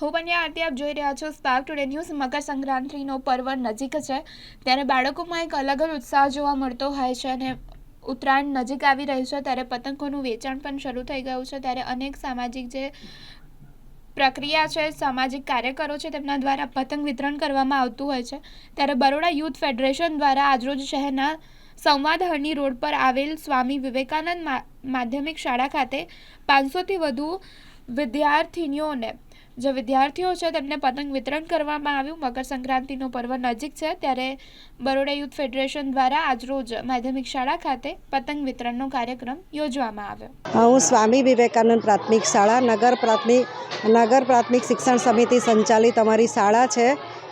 હું પન્યા આરતી આપ જોઈ રહ્યા છો સ્પાર્ક ટુડે ન્યૂઝ મકર સંક્રાંતિનો પર્વ નજીક છે. ત્યારે બાળકોમાં એક અલગ જ ઉત્સાહ જોવા મળતો હોય છે અને ઉત્તરાયણ નજીક આવી રહી છે ત્યારે પતંગોનું વેચાણ પણ શરૂ થઈ ગયું છે. ત્યારે અનેક સામાજિક જે પ્રક્રિયા છે, સામાજિક કાર્યકરો છે, તેમના દ્વારા પતંગ વિતરણ કરવામાં આવતું હોય છે. ત્યારે બરોડા યુથ ફેડરેશન દ્વારા આજરોજ શહેરના સંવાદ હરણી રોડ પર આવેલ સ્વામી વિવેકાનંદ માધ્યમિક શાળા ખાતે પાંચસોથી વધુ વિદ્યાર્થીનીઓને જે વિદ્યાર્થીઓ છે તેમને પતંગ વિતરણ કરવામાં આવ્યું. મકર સંક્રાંતિનો પર્વ નજીક છે ત્યારે બરોડા યુથ ફેડરેશન દ્વારા આજરોજ માધ્યમિક શાળા ખાતે પતંગ વિતરણનો કાર્યક્રમ યોજવામાં આવ્યો. હું સ્વામી વિવેકાનંદ પ્રાથમિક શાળા, નગર પ્રાથમિક નગર પ્રાથમિક શિક્ષણ સમિતિ સંચાલિત અમારી શાળા છે.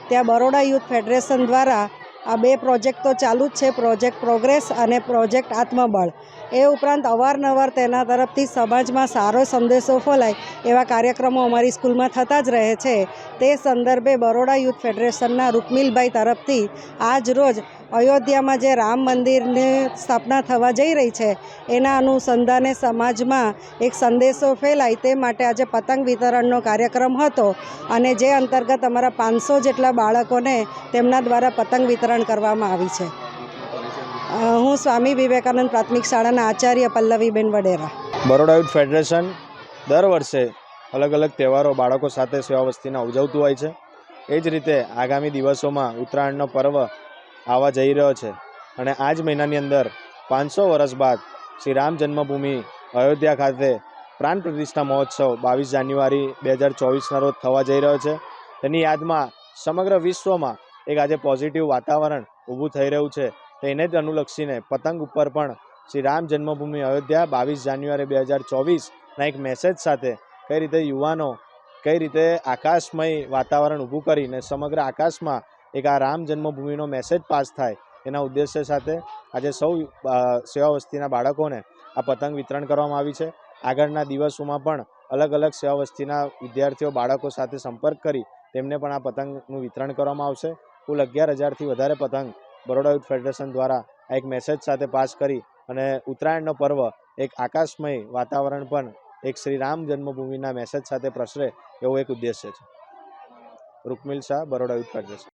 ત્યાં બરોડા યુથ ફેડરેશન દ્વારા આ બે પ્રોજેક્ટ તો ચાલુ જ છે, પ્રોજેક્ટ પ્રોગ્રેસ અને પ્રોજેક્ટ આત્મબળ. એ ઉપરાંત અવારનવાર તેના તરફથી સમાજમાં સારો સંદેશો ફોલાય એવા કાર્યક્રમો અમારી સ્કૂલમાં થતા જ રહે છે. તે સંદર્ભે બરોડા યુથ ફેડરેશનના રૂકમિલભાઈ તરફથી આજ રોજ અયોધ્યામાં જે રામ મંદિરની સ્થાપના થવા જઈ રહી છે, એના અનુસંધાને સમાજમાં એક સંદેશો ફેલાય તે માટે આજે પતંગ વિતરણનો કાર્યક્રમ હતો અને જે અંતર્ગત અમારા પાંચસો જેટલા બાળકોને તેમના દ્વારા પતંગ વિતરણ કરવામાં આવી છે. હું સ્વામી વિવેકાનંદ પ્રાથમિક શાળાના આચાર્ય પલ્લવીબેન વડેરા. બરોડા યુથ ફેડરેશન દર વર્ષે અલગ અલગ તહેવારો બાળકો સાથે સેવા વસ્તીના ઉજવતું હોય છે. એ જ રીતે આગામી દિવસોમાં ઉત્તરાયણનો પર્વ આવવા જઈ રહ્યો છે. અને આ જ મહિનાની અંદર પાંચસો વર્ષ બાદ શ્રી રામ જન્મભૂમિ અયોધ્યા ખાતે પ્રાણ પ્રતિષ્ઠા મહોત્સવ બાવીસ જાન્યુઆરી બે હજાર ચોવીસના રોજ થવા જઈ રહ્યો છે. તેની યાદમાં સમગ્ર વિશ્વમાં એક આજે પોઝિટિવ વાતાવરણ ઊભું થઈ રહ્યું છે. તેને જ અનુલક્ષીને પતંગ ઉપર પણ શ્રી રામ જન્મભૂમિ અયોધ્યા બાવીસ જાન્યુઆરી બે હજાર ચોવીસના એક મેસેજ સાથે કઈ રીતે યુવાનો કઈ રીતે આકાશમય વાતાવરણ ઊભું કરીને સમગ્ર આકાશમાં એક આ રામ જન્મભૂમિનો મેસેજ પાસ થાય એના ઉદ્દેશ્ય સાથે આજે સૌ સેવા વસ્તીના બાળકોને આ પતંગ વિતરણ કરવામાં આવી છે. આગળના દિવસોમાં પણ અલગ અલગ સેવા વસ્તીના વિદ્યાર્થીઓ બાળકો સાથે સંપર્ક કરી તેમને પણ આ પતંગનું વિતરણ કરવામાં આવશે. કુલ અગિયાર હજારથી વધારે પતંગ બરોડા યુથ ફેડરેશન દ્વારા આ એક મેસેજ સાથે પાસ કરી અને ઉત્તરાયણનો પર્વ એક આકાશમય વાતાવરણ પણ એક શ્રી રામ જન્મભૂમિના મેસેજ સાથે પ્રસરે એવો એક ઉદ્દેશ્ય છે. Rukmil Shah, Baroda youth federation.